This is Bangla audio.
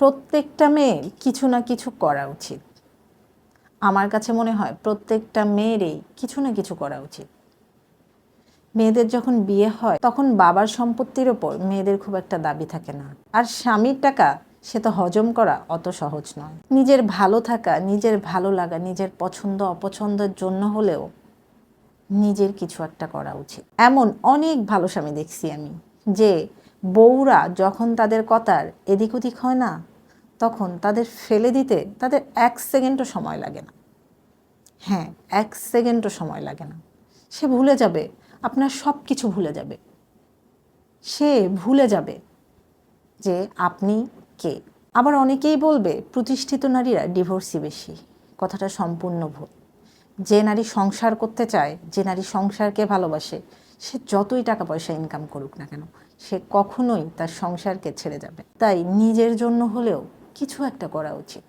প্রত্যেকটা মেয়ের কিছু না কিছু করা উচিত। আমার কাছে মনে হয় প্রত্যেকটা মেয়েরই কিছু না কিছু করা উচিত। মেয়েদের যখন বিয়ে হয়, তখন বাবার সম্পত্তির ওপর মেয়েদের খুব একটা দাবি থাকে না। আর স্বামীর টাকা সে তো হজম করা অত সহজ নয়। নিজের ভালো থাকা, নিজের ভালো লাগা, নিজের পছন্দ, অপছন্দের জন্য হলেও নিজের কিছু একটা করা উচিত। এমন অনেক ভালো স্বামী দেখছি আমি, যে বউরা যখন তাদের কথার এদিক ওদিক হয় না, তখন তাদের ফেলে দিতে তাদের এক সেকেন্ডও সময় লাগে না। হ্যাঁ এক সেকেন্ডও সময় লাগে না। সে ভুলে যাবে, আপনার সব কিছু ভুলে যাবে। সে ভুলে যাবে যে আপনি কে। আবার অনেকেই বলবে, প্রতিষ্ঠিত নারীরা ডিভোর্সই বেশি, কথাটা সম্পূর্ণ ভুল। যে নারী সংসার করতে চায়, যে নারী সংসারকে ভালোবাসে, সে যতই টাকা পয়সা ইনকাম করুক না কেন সে কখনোই তার সংসারকে ছেড়ে যাবে। তাই নিজের জন্য হলেও কিছু একটা করা উচিত।